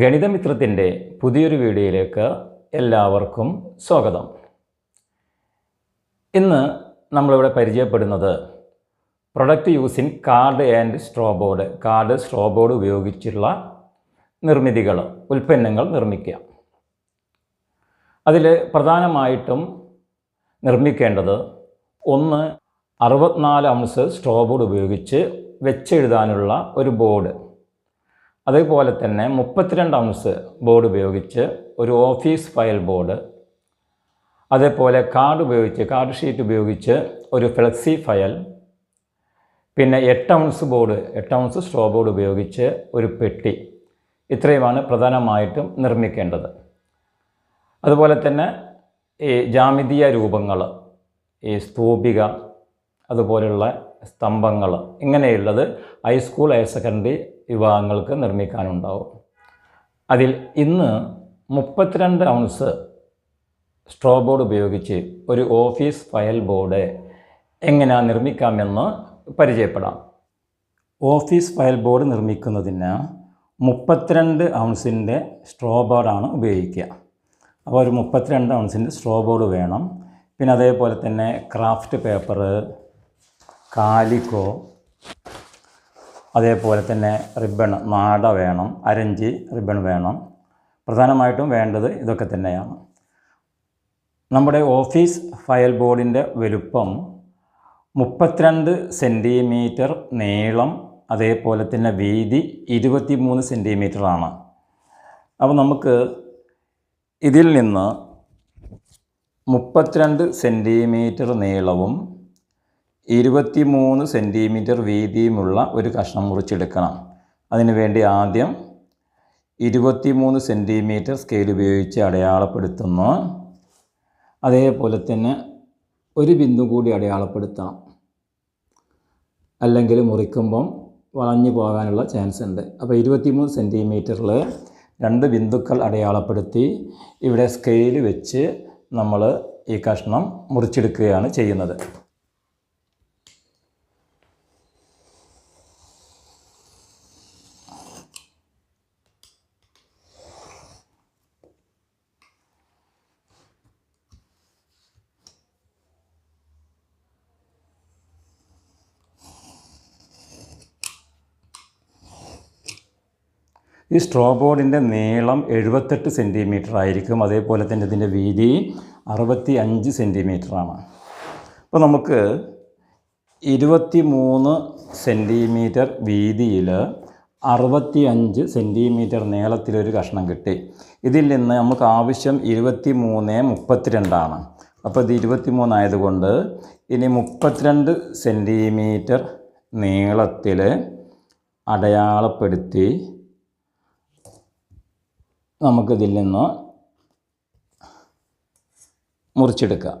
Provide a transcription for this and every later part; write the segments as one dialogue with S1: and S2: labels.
S1: ഗണിതമിത്രത്തിൻ്റെ പുതിയൊരു വീഡിയോയിലേക്ക് എല്ലാവർക്കും സ്വാഗതം ഇന്ന് നമ്മളിവിടെ പരിചയപ്പെടുന്നത് product use in card and straw board card straw board ഉപയോഗിച്ചുള്ള നിർമ്മിതികൾ ഉൽപ്പന്നങ്ങൾ നിർമ്മിക്കുക അതിൽ പ്രധാനമായിട്ടും നിർമ്മിക്കേണ്ടത് ഒന്ന് അറുപത്തിനാല് അംസ് സ്ട്രോ ബോർഡ് ഉപയോഗിച്ച് വെച്ചെഴുതാനുള്ള ഒരു ബോർഡ് അതേപോലെ തന്നെ മുപ്പത്തിരണ്ട് ഔൺസ് ബോർഡ് ഉപയോഗിച്ച് ഒരു ഓഫീസ് ഫയൽ ബോർഡ് അതേപോലെ കാർഡ് ഉപയോഗിച്ച് കാർഡ് ഷീറ്റ് ഉപയോഗിച്ച് ഒരു ഫ്ലെക്സി ഫയൽ പിന്നെ എട്ട് ഔൺസ് ബോർഡ് എട്ട് ഔൺസ് സ്ട്രോ ബോർഡ് ഉപയോഗിച്ച് ഒരു പെട്ടി ഇത്രയുമാണ് പ്രധാനമായിട്ടും നിർമ്മിക്കേണ്ടത് അതുപോലെ തന്നെ ഈ ജാമിതീയ രൂപങ്ങൾ ഈ സ്തൂപിക അതുപോലെയുള്ള സ്തംഭങ്ങൾ ഇങ്ങനെയുള്ളത് ഹൈസ്കൂൾ ഹയർ സെക്കൻഡറി വിഭാഗങ്ങൾക്ക് നിർമ്മിക്കാനുണ്ടാവും അതിൽ ഇന്ന് മുപ്പത്തിരണ്ട് ഔൺസ് സ്ട്രോ ബോർഡ് ഉപയോഗിച്ച് ഒരു ഓഫീസ് ഫയൽ ബോർഡ് എങ്ങനെ നിർമ്മിക്കാമെന്ന് പരിചയപ്പെടാം ഓഫീസ് ഫയൽ ബോർഡ് നിർമ്മിക്കുന്നതിന് മുപ്പത്തിരണ്ട് ഔൺസിൻ്റെ സ്ട്രോ ബോർഡാണ് ഉപയോഗിക്കുക അപ്പോൾ ഒരു മുപ്പത്തിരണ്ട് ഔൺസിൻ്റെ സ്ട്രോ ബോർഡ് വേണം പിന്നെ അതേപോലെ തന്നെ ക്രാഫ്റ്റ് പേപ്പർ കാലിക്കോ അതേപോലെ തന്നെ റിബൺ നാട വേണം അരഞ്ച് റിബൺ വേണം പ്രധാനമായിട്ടും വേണ്ടത് ഇതൊക്കെ തന്നെയാണ് നമ്മുടെ ഓഫീസ് ഫയൽ ബോർഡിൻ്റെ വലുപ്പം മുപ്പത്തിരണ്ട് സെൻറ്റിമീറ്റർ നീളം അതേപോലെ തന്നെ വീതി ഇരുപത്തി മൂന്ന് സെൻറ്റിമീറ്ററാണ് അപ്പോൾ നമുക്ക് ഇതിൽ നിന്ന് മുപ്പത്തിരണ്ട് സെൻറ്റിമീറ്റർ നീളവും ഇരുപത്തി മൂന്ന് സെൻറ്റിമീറ്റർ വീതിയുമുള്ള ഒരു കഷ്ണം മുറിച്ചെടുക്കണം അതിനുവേണ്ടി ആദ്യം ഇരുപത്തി മൂന്ന് സെൻറ്റിമീറ്റർ സ്കെയിൽ ഉപയോഗിച്ച് അടയാളപ്പെടുത്തുന്നു അതേപോലെ തന്നെ ഒരു ബിന്ദു കൂടി അടയാളപ്പെടുത്തണം അല്ലെങ്കിൽ മുറിക്കുമ്പം വളഞ്ഞു പോകാനുള്ള ചാൻസ് ഉണ്ട് അപ്പോൾ മൂന്ന് സെൻറ്റിമീറ്ററിൽ രണ്ട് ബിന്ദുക്കൾ അടയാളപ്പെടുത്തി ഇവിടെ സ്കെയിൽ വെച്ച് നമ്മൾ ഈ കഷ്ണം മുറിച്ചെടുക്കുകയാണ് ചെയ്യുന്നത് ഈ സ്ട്രോ ബോർഡിൻ്റെ നീളം എഴുപത്തെട്ട് സെൻറ്റിമീറ്റർ ആയിരിക്കും അതേപോലെ തന്നെ ഇതിൻ്റെ വീതി അറുപത്തി അഞ്ച് സെൻറ്റിമീറ്ററാണ് അപ്പോൾ നമുക്ക് ഇരുപത്തി മൂന്ന് സെൻറ്റിമീറ്റർ വീതിയിൽ അറുപത്തി അഞ്ച് സെൻറ്റിമീറ്റർ നീളത്തിലൊരു കഷ്ണം കിട്ടി ഇതിൽ നിന്ന് നമുക്ക് ആവശ്യം ഇരുപത്തി മൂന്ന് മുപ്പത്തിരണ്ടാണ് അപ്പോൾ ഇത് ഇരുപത്തി മൂന്നായതുകൊണ്ട് ഇനി മുപ്പത്തിരണ്ട് സെൻറ്റിമീറ്റർ നീളത്തിൽ അടയാളപ്പെടുത്തി നമുക്കിതിൽ നിന്ന് മുറിച്ചെടുക്കാം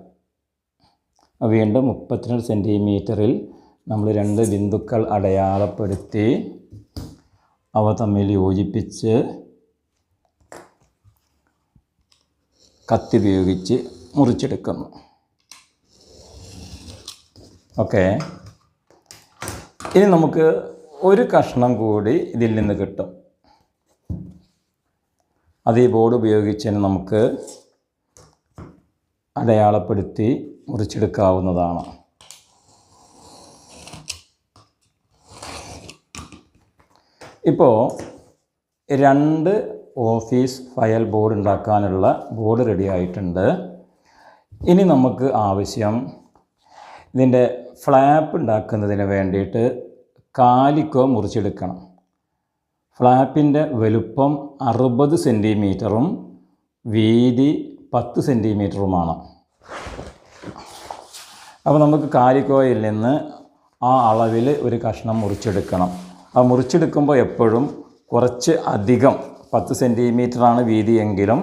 S1: വീണ്ടും മുപ്പത്തിരണ്ട് സെൻറ്റിമീറ്ററിൽ നമ്മൾ രണ്ട് ബിന്ദുക്കൾ അടയാളപ്പെടുത്തി അവ തമ്മിൽ യോജിപ്പിച്ച് കത്തി ഉപയോഗിച്ച് മുറിച്ചെടുക്കുന്നു ഓക്കെ ഇനി നമുക്ക് ഒരു കഷ്ണം കൂടി ഇതിൽ നിന്ന് കിട്ടും അത് ഈ ബോർഡ് ഉപയോഗിച്ച് തന്നെ നമുക്ക് അടയാളപ്പെടുത്തി മുറിച്ചെടുക്കാവുന്നതാണ് ഇപ്പോൾ രണ്ട് ഓഫീസ് ഫയൽ ബോർഡ് ഉണ്ടാക്കാനുള്ള ബോർഡ് റെഡി ആയിട്ടുണ്ട് ഇനി നമുക്ക് ആവശ്യം ഇതിൻ്റെ ഫ്ലാപ്പ് ഉണ്ടാക്കുന്നതിന് വേണ്ടിയിട്ട് കാലിക്കോ മുറിച്ചെടുക്കണം ഫ്ലാപ്പിൻ്റെ വലുപ്പം അറുപത് സെൻറ്റിമീറ്ററും വീതി പത്ത് സെൻറ്റിമീറ്ററുമാണ് അപ്പോൾ നമുക്ക് കാലിക്കോയിൽ നിന്ന് ആ അളവിൽ ഒരു കഷ്ണം മുറിച്ചെടുക്കണം ആ മുറിച്ചെടുക്കുമ്പോൾ എപ്പോഴും കുറച്ച് അധികം പത്ത് സെൻറ്റിമീറ്ററാണ് വീതിയെങ്കിലും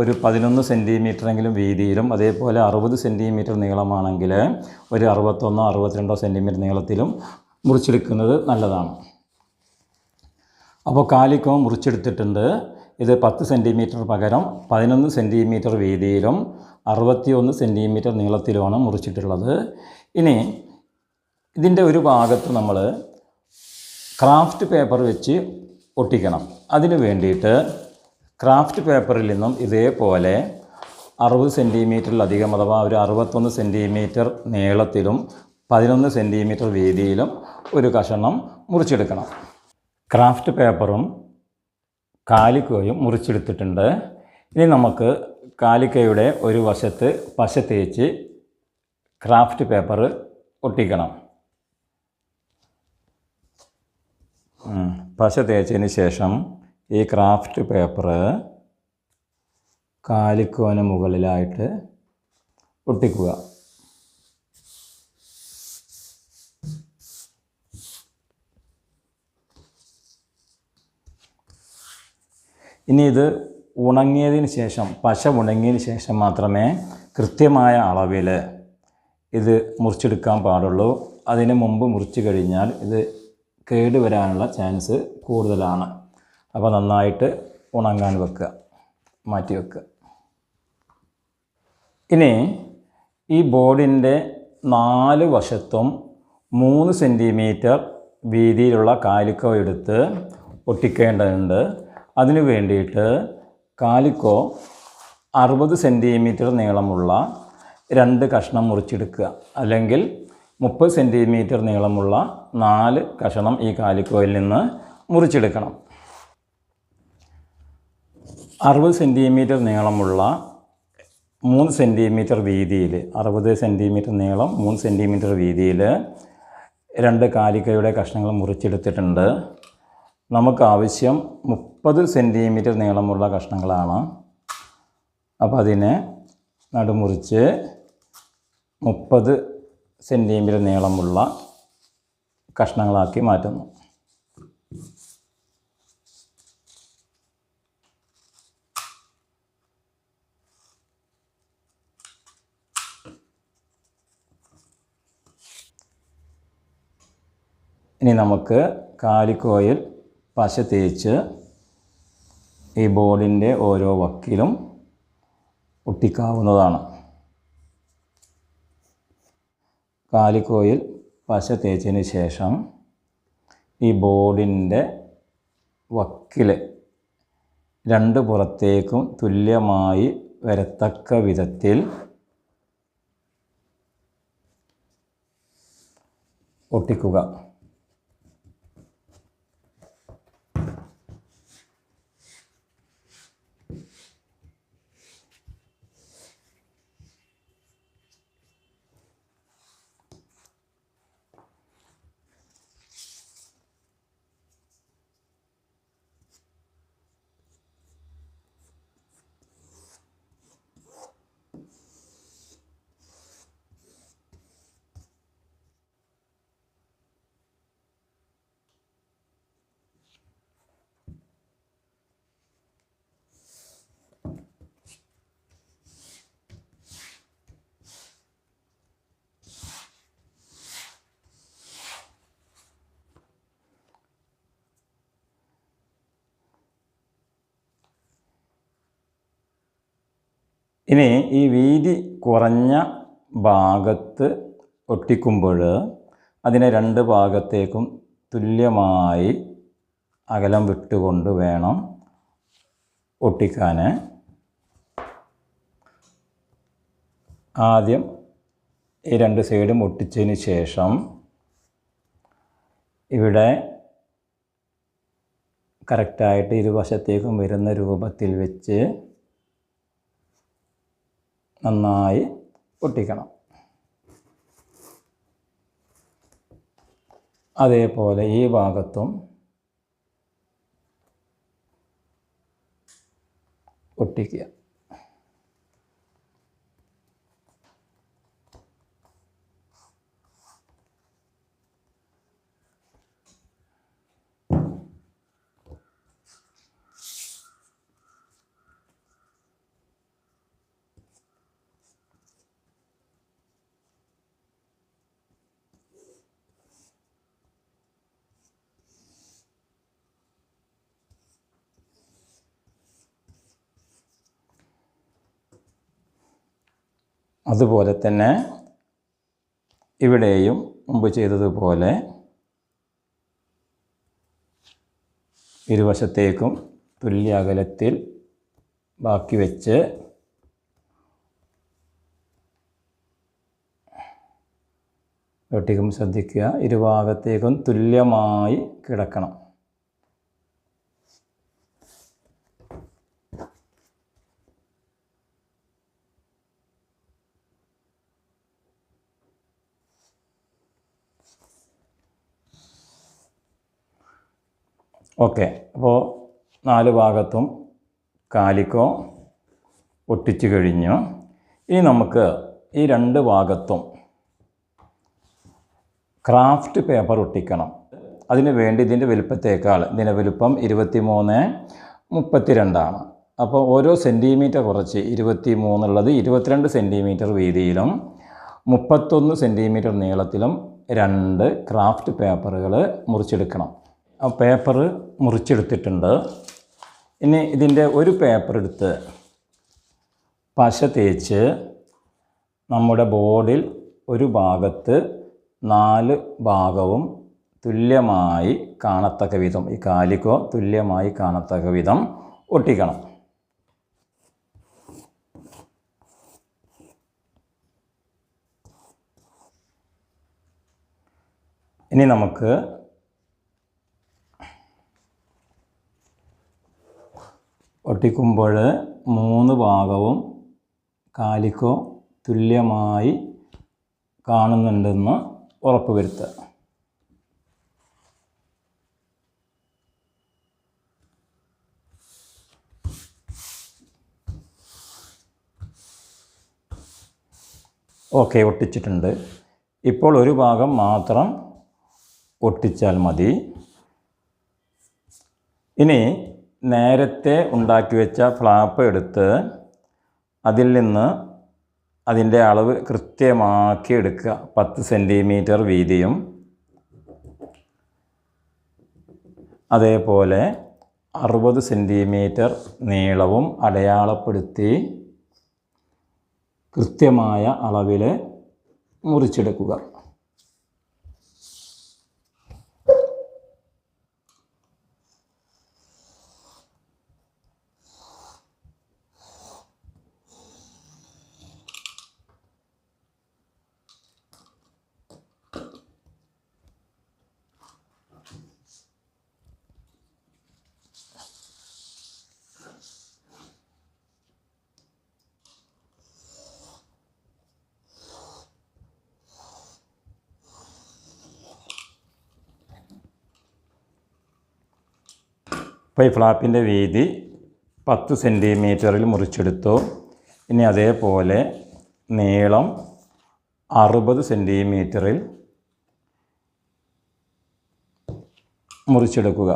S1: ഒരു പതിനൊന്ന് സെൻറ്റിമീറ്ററെങ്കിലും വീതിയിലും അതേപോലെ അറുപത് സെൻറ്റിമീറ്റർ നീളമാണെങ്കിൽ ഒരു അറുപത്തൊന്നോ അറുപത്തിരണ്ടോ സെൻറ്റിമീറ്റർ നീളത്തിലും മുറിച്ചെടുക്കുന്നത് നല്ലതാണ് അപ്പോൾ കാലിക്കോ മുറിച്ചെടുത്തിട്ടുണ്ട് ഇത് പത്ത് സെൻറ്റിമീറ്റർ പകരം പതിനൊന്ന് സെൻറ്റിമീറ്റർ വീതിയിലും ഒന്ന് സെൻറ്റിമീറ്റർ നീളത്തിലുമാണ് മുറിച്ചിട്ടുള്ളത് ഇനി ഇതിൻ്റെ ഒരു ഭാഗത്ത് നമ്മൾ ക്രാഫ്റ്റ് പേപ്പർ വെച്ച് ഒട്ടിക്കണം അതിന് വേണ്ടിയിട്ട് ക്രാഫ്റ്റ് പേപ്പറിൽ നിന്നും ഇതേപോലെ അറുപത് സെൻറ്റിമീറ്ററിലധികം അഥവാ ഒരു അറുപത്തൊന്ന് സെൻറ്റിമീറ്റർ നീളത്തിലും പതിനൊന്ന് സെൻറ്റിമീറ്റർ വീതിയിലും ഒരു കഷണം മുറിച്ചെടുക്കണം ക്രാഫ്റ്റ് പേപ്പറും കാലിക്കോയും മുറിച്ചെടുത്തിട്ടുണ്ട് ഇനി നമുക്ക് കാലിക്കയുടെ ഒരു വശത്ത് പശ തേച്ച് ക്രാഫ്റ്റ് പേപ്പർ ഒട്ടിക്കണം പശ തേച്ചതിന് ശേഷം ഈ ക്രാഫ്റ്റ് പേപ്പർ കാലിക്കോന് മുകളിലായിട്ട് ഒട്ടിക്കുക ഇനി ഇത് ഉണങ്ങിയതിന് ശേഷം പശ ഉണങ്ങിയതിന് ശേഷം മാത്രമേ കൃത്യമായ അളവിൽ ഇത് മുറിച്ചെടുക്കാൻ പാടുള്ളൂ അതിന് മുമ്പ് മുറിച്ച് കഴിഞ്ഞാൽ ഇത് കേടുവരാനുള്ള ചാൻസ് കൂടുതലാണ് അപ്പോൾ നന്നായിട്ട് ഉണങ്ങാൻ വെക്കുക മാറ്റി വെക്കുക ഇനി ഈ ബോർഡിൻ്റെ നാല് വശത്തും മൂന്ന് സെൻറ്റിമീറ്റർ വീതിയിലുള്ള കാലിക്കോ എടുത്ത് ഒട്ടിക്കേണ്ടതുണ്ട് അതിനു വേണ്ടിയിട്ട് കാലിക്കോ അറുപത് സെൻറ്റിമീറ്റർ നീളമുള്ള രണ്ട് കഷ്ണം മുറിച്ചെടുക്കുക അല്ലെങ്കിൽ മുപ്പത് സെൻറ്റിമീറ്റർ നീളമുള്ള നാല് കഷണം ഈ കാലിക്കോയിൽ നിന്ന് മുറിച്ചെടുക്കണം അറുപത് സെൻറ്റിമീറ്റർ നീളമുള്ള മൂന്ന് സെൻറ്റിമീറ്റർ വീതിയിൽ അറുപത് സെൻറ്റിമീറ്റർ നീളം മൂന്ന് സെൻറ്റിമീറ്റർ വീതിയിൽ രണ്ട് കാലിക്കയുടെ കഷ്ണങ്ങൾ മുറിച്ചെടുത്തിട്ടുണ്ട് നമുക്ക് ആവശ്യം മുപ്പത് സെൻറ്റിമീറ്റർ നീളമുള്ള കഷ്ണങ്ങളാണ് അപ്പോൾ അതിനെ നടുമുറിച്ച് മുപ്പത് സെൻറ്റിമീറ്റർ നീളമുള്ള കഷ്ണങ്ങളാക്കി മാറ്റുന്നു ഇനി നമുക്ക് കാലിക്കോയിൽ പശ തേച്ച് ഈ ബോർഡിൻ്റെ ഓരോ വക്കിലും ഒട്ടിക്കാവുന്നതാണ് കാലിക്കോയിൽ പശ തേച്ചതിന് ശേഷം ഈ ബോർഡിൻ്റെ വക്കിൽ രണ്ട് പുറത്തേക്കും തുല്യമായി വരത്തക്ക വിധത്തിൽ ഒട്ടിക്കുക ഇനി ഈ വീതി കുറഞ്ഞ ഭാഗത്ത് ഒട്ടിക്കുമ്പോൾ അതിനെ രണ്ട് ഭാഗത്തേക്കും തുല്യമായി അകലം വിട്ടുകൊണ്ട് വേണം ഒട്ടിക്കാൻ ആദ്യം ഈ രണ്ട് സൈഡും ഒട്ടിച്ചതിന് ശേഷം ഇവിടെ കറക്റ്റായിട്ട് ഇരുവശത്തേക്കും വരുന്ന രൂപത്തിൽ വെച്ച് നന്നായി ഒട്ടിക്കണം അതേപോലെ ഈ ഭാഗത്തും ഒട്ടിക്കുക അതുപോലെ തന്നെ ഇവിടെയും മുമ്പ് ചെയ്തതുപോലെ ഇരുവശത്തേക്കും തുല്യ അകലത്തിൽ ബാക്കി വെച്ച് വെട്ടിക്കും ശ്രദ്ധിക്കുക ഇരുഭാഗത്തേക്കും തുല്യമായി കിടക്കണം ഓക്കെ അപ്പോൾ നാല് ഭാഗത്തും കാലിക്കോ ഒട്ടിച്ചു കഴിഞ്ഞു ഇനി നമുക്ക് ഈ രണ്ട് ഭാഗത്തും ക്രാഫ്റ്റ് പേപ്പർ ഒട്ടിക്കണം അതിന് വേണ്ടി ഇതിൻ്റെ വലുപ്പത്തേക്കാൾ ഇതിൻ്റെ വലുപ്പം ഇരുപത്തി മൂന്ന് മുപ്പത്തിരണ്ടാണ് അപ്പോൾ ഓരോ സെൻറ്റിമീറ്റർ കുറച്ച് ഇരുപത്തി മൂന്നുള്ളത് ഇരുപത്തിരണ്ട് സെൻറ്റിമീറ്റർ വീതിയിലും മുപ്പത്തൊന്ന് സെൻറ്റിമീറ്റർ നീളത്തിലും രണ്ട് ക്രാഫ്റ്റ് പേപ്പറുകൾ മുറിച്ചെടുക്കണം പേപ്പർ മുറിച്ചെടുത്തിട്ടുണ്ട് ഇനി ഇതിൻ്റെ ഒരു പേപ്പർ എടുത്ത് പശ തേച്ച് നമ്മുടെ ബോർഡിൽ ഒരു ഭാഗത്ത് നാല് ഭാഗവും തുല്യമായി കാണത്തക്ക വിധം ഈ കാലിക്കോ തുല്യമായി കാണത്തക്ക വിധം ഒട്ടിക്കണം ഇനി നമുക്ക് ഒട്ടിക്കുമ്പോൾ മൂന്ന് ഭാഗവും കാലിക്കോ തുല്യമായി കാണുന്നുണ്ടെന്ന് ഉറപ്പ് വരുത്തുക ഓക്കെ ഒട്ടിച്ചിട്ടുണ്ട് ഇപ്പോൾ ഒരു ഭാഗം മാത്രം ഒട്ടിച്ചാൽ മതി ഇനി നേരത്തെ ഉണ്ടാക്കി വെച്ച ഫ്ലാപ്പ് എടുത്ത് അതിൽ നിന്ന് അതിൻ്റെ അളവ് കൃത്യമാക്കി എടുക്കുക പത്ത് സെൻറ്റിമീറ്റർ വീതിയും അതേപോലെ അറുപത് സെൻറ്റിമീറ്റർ നീളവും അടയാളപ്പെടുത്തി കൃത്യമായ അളവിൽ മുറിച്ചെടുക്കുക അപ്പോൾ ഈ ഫ്ലാപ്പിൻ്റെ വീതി പത്ത് സെൻറ്റിമീറ്ററിൽ മുറിച്ചെടുത്തു ഇനി അതേപോലെ നീളം അറുപത് സെൻറ്റിമീറ്ററിൽ മുറിച്ചെടുക്കുക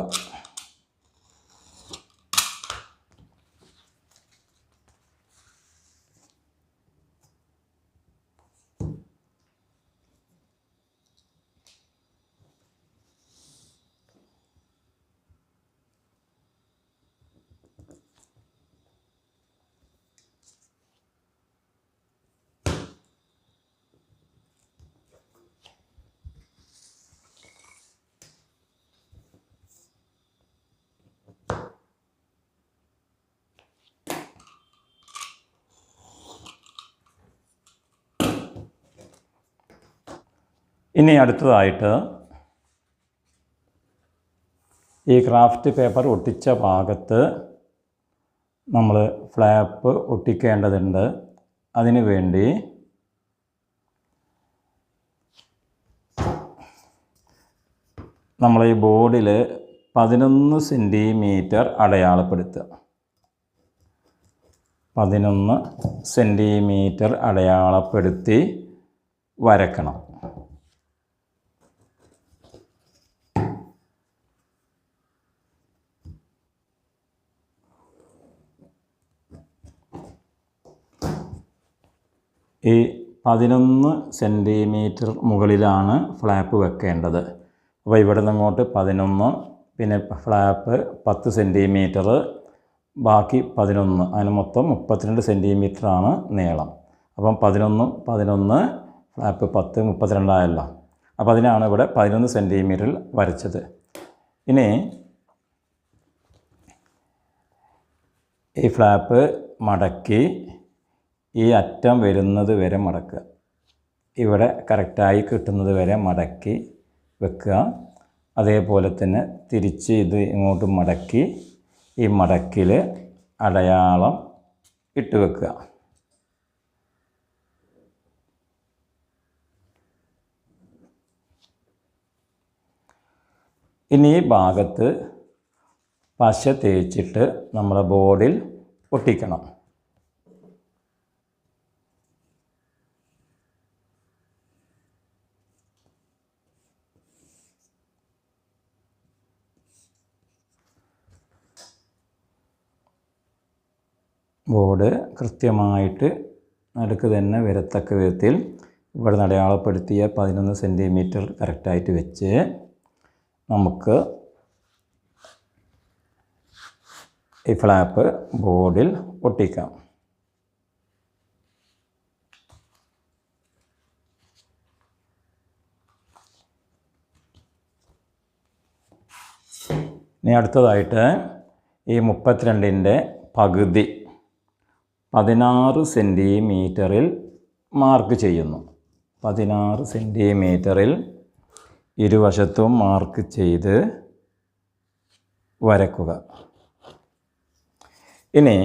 S1: ഇനി അടുത്തതായിട്ട് ഈ ക്രാഫ്റ്റ് പേപ്പർ ഒട്ടിച്ച ഭാഗത്ത് നമ്മൾ ഫ്ലാപ്പ് ഒട്ടിക്കേണ്ടതുണ്ട് അതിനു വേണ്ടി നമ്മൾ ഈ ബോർഡിൽ പതിനൊന്ന് സെൻറ്റിമീറ്റർ അടയാളപ്പെടുത്തുക പതിനൊന്ന് സെൻറ്റിമീറ്റർ അടയാളപ്പെടുത്തി വരക്കണം ഈ പതിനൊന്ന് സെൻറ്റിമീറ്റർ മുകളിലാണ് ഫ്ലാപ്പ് വെക്കേണ്ടത് അപ്പോൾ ഇവിടെ നിന്ന് ഇങ്ങോട്ട് പതിനൊന്ന് പിന്നെ ഫ്ലാപ്പ് പത്ത് സെൻറ്റിമീറ്റർ ബാക്കി പതിനൊന്ന് അതിന് മൊത്തം മുപ്പത്തിരണ്ട് ആണ് നീളം അപ്പം പതിനൊന്ന് പതിനൊന്ന് ഫ്ലാപ്പ് പത്ത് മുപ്പത്തിരണ്ടായല്ലോ അപ്പോൾ അതിനാണ് ഇവിടെ പതിനൊന്ന് സെൻറ്റിമീറ്ററിൽ വരച്ചത് ഇനി ഈ ഫ്ലാപ്പ് മടക്കി ഈ അറ്റം വരുന്നത് വരെ മടക്കുക ഇവിടെ കറക്റ്റായി കിട്ടുന്നത് വരെ മടക്കി വെക്കുക അതേപോലെ തന്നെ തിരിച്ച് ഇത് ഇങ്ങോട്ട് മടക്കി ഈ മടക്കിൽ അടയാളം ഇട്ട് വെക്കുക ഇനി ഈ ഭാഗത്ത് പശ തേച്ചിട്ട് നമ്മുടെ ബോർഡിൽ ഒട്ടിക്കണം ബോർഡ് കൃത്യമായിട്ട് നടുക്ക് തന്നെ വരത്തക്ക വിധത്തിൽ ഇവിടെ അടയാളപ്പെടുത്തിയ പതിനൊന്ന് സെൻറ്റിമീറ്റർ കറക്റ്റായിട്ട് വെച്ച് നമുക്ക് ഈ ഫ്ലാപ്പ് ബോർഡിൽ ഒട്ടിക്കാം ഇനി അടുത്തതായിട്ട് ഈ മുപ്പത്തിരണ്ടിൻ്റെ പകുതി പതിനാറ് സെൻറ്റിമീറ്ററിൽ മാർക്ക് ചെയ്യുന്നു പതിനാറ് സെൻറ്റിമീറ്ററിൽ ഇരുവശത്തും മാർക്ക് ചെയ്ത് വരക്കുക ഇനി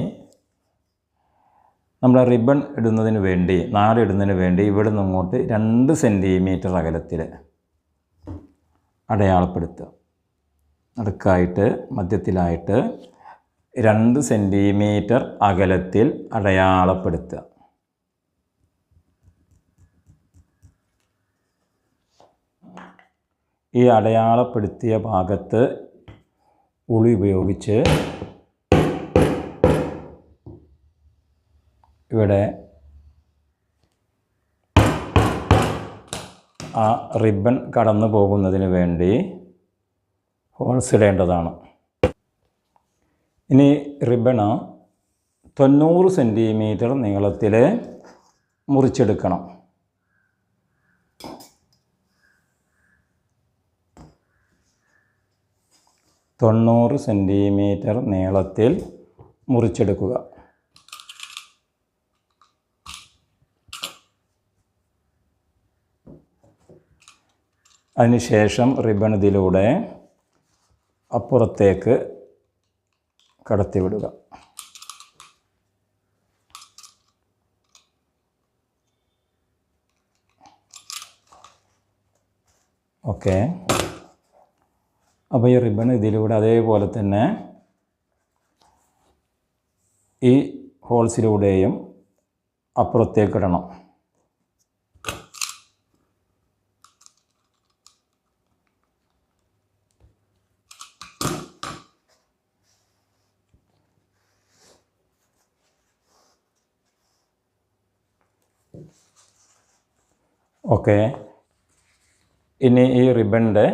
S1: നമ്മൾ റിബൺ ഇടുന്നതിന് വേണ്ടി നാടിടുന്നതിന് വേണ്ടി ഇവിടെ നിന്ന് ഇങ്ങോട്ട് രണ്ട് സെൻറ്റിമീറ്റർ അകലത്തിൽ അടയാളപ്പെടുത്തുക അടുക്കായിട്ട് മധ്യത്തിലായിട്ട് രണ്ട് സെൻറ്റിമീറ്റർ അകലത്തിൽ അടയാളപ്പെടുത്തുക ഈ അടയാളപ്പെടുത്തിയ ഭാഗത്ത് ഉളി ഉപയോഗിച്ച് ഇവിടെ ആ റിബൺ കടന്നു പോകുന്നതിന് വേണ്ടി ഹോൾസ് ഇടേണ്ടതാണ് ഇനി റിബണ് തൊണ്ണൂറ് സെൻറ്റിമീറ്റർ നീളത്തിൽ മുറിച്ചെടുക്കണം തൊണ്ണൂറ് സെൻറ്റിമീറ്റർ നീളത്തിൽ മുറിച്ചെടുക്കുക അതിനുശേഷം റിബണിതിലൂടെ അപ്പുറത്തേക്ക് കടത്തിവിടുക ഓക്കെ അപ്പോൾ ഈ റിബൺ ഇതിലൂടെ അതേപോലെ തന്നെ ഈ ഹോൾസിലൂടെയും അപ്പുറത്തേക്കിടണം ഓക്കെ ഇനി ഈ റിബണിൻ്റെ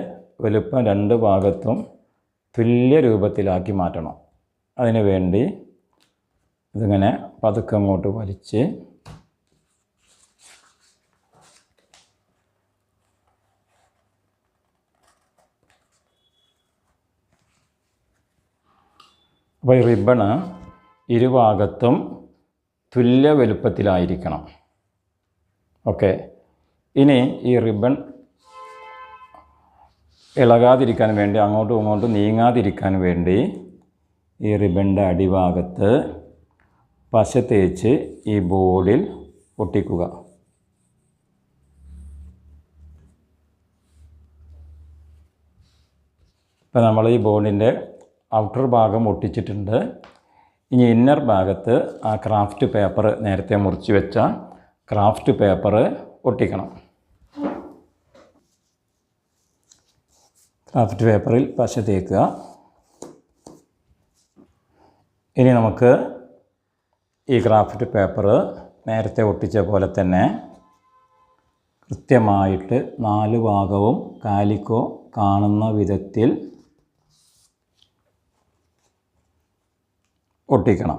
S1: വലുപ്പം രണ്ട് ഭാഗത്തും തുല്യ രൂപത്തിലാക്കി മാറ്റണം അതിനു വേണ്ടി ഇതിങ്ങനെ പതുക്കെ അങ്ങോട്ട് വലിച്ച് അപ്പോൾ ഈ റിബണ് ഇരുഭാഗത്തും തുല്യ വലുപ്പത്തിലായിരിക്കണം ഓക്കെ ഇനി ഈ റിബൺ ഇളകാതിരിക്കാൻ വേണ്ടി അങ്ങോട്ടും ഇങ്ങോട്ടും നീങ്ങാതിരിക്കാൻ വേണ്ടി ഈ റിബണിൻ്റെ അടിഭാഗത്ത് പശ തേച്ച് ഈ ബോളിൽ ഒട്ടിക്കുക ഇപ്പം നമ്മൾ ഈ ബോളിൻ്റെ ഔട്ടർ ഭാഗം ഒട്ടിച്ചിട്ടുണ്ട് ഇനി ഇന്നർ ഭാഗത്ത് ആ ക്രാഫ്റ്റ് പേപ്പർ നേരത്തെ മുറിച്ച് വെച്ച ക്രാഫ്റ്റ് പേപ്പർ ഒട്ടിക്കണം ക്രാഫ്റ്റ് പേപ്പറിൽ പശ തേക്കുക ഇനി നമുക്ക് ഈ ക്രാഫ്റ്റ് പേപ്പർ നേരത്തെ ഒട്ടിച്ച പോലെ തന്നെ കൃത്യമായിട്ട് നാല് ഭാഗവും കാലിക്കോ കാണുന്ന വിധത്തിൽ ഒട്ടിക്കണം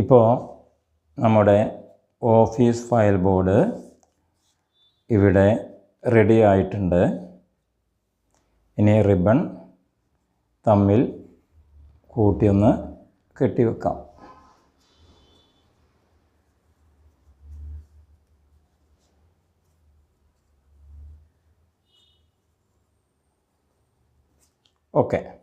S1: ഇപ്പോൾ നമ്മുടെ ഓഫീസ് ഫയൽ ബോർഡ് ഇവിടെ റെഡി ആയിട്ടുണ്ട് ഇനി റിബൺ തമ്മിൽ കൂട്ടിയൊന്ന് കെട്ടിവെക്കാം ഓക്കെ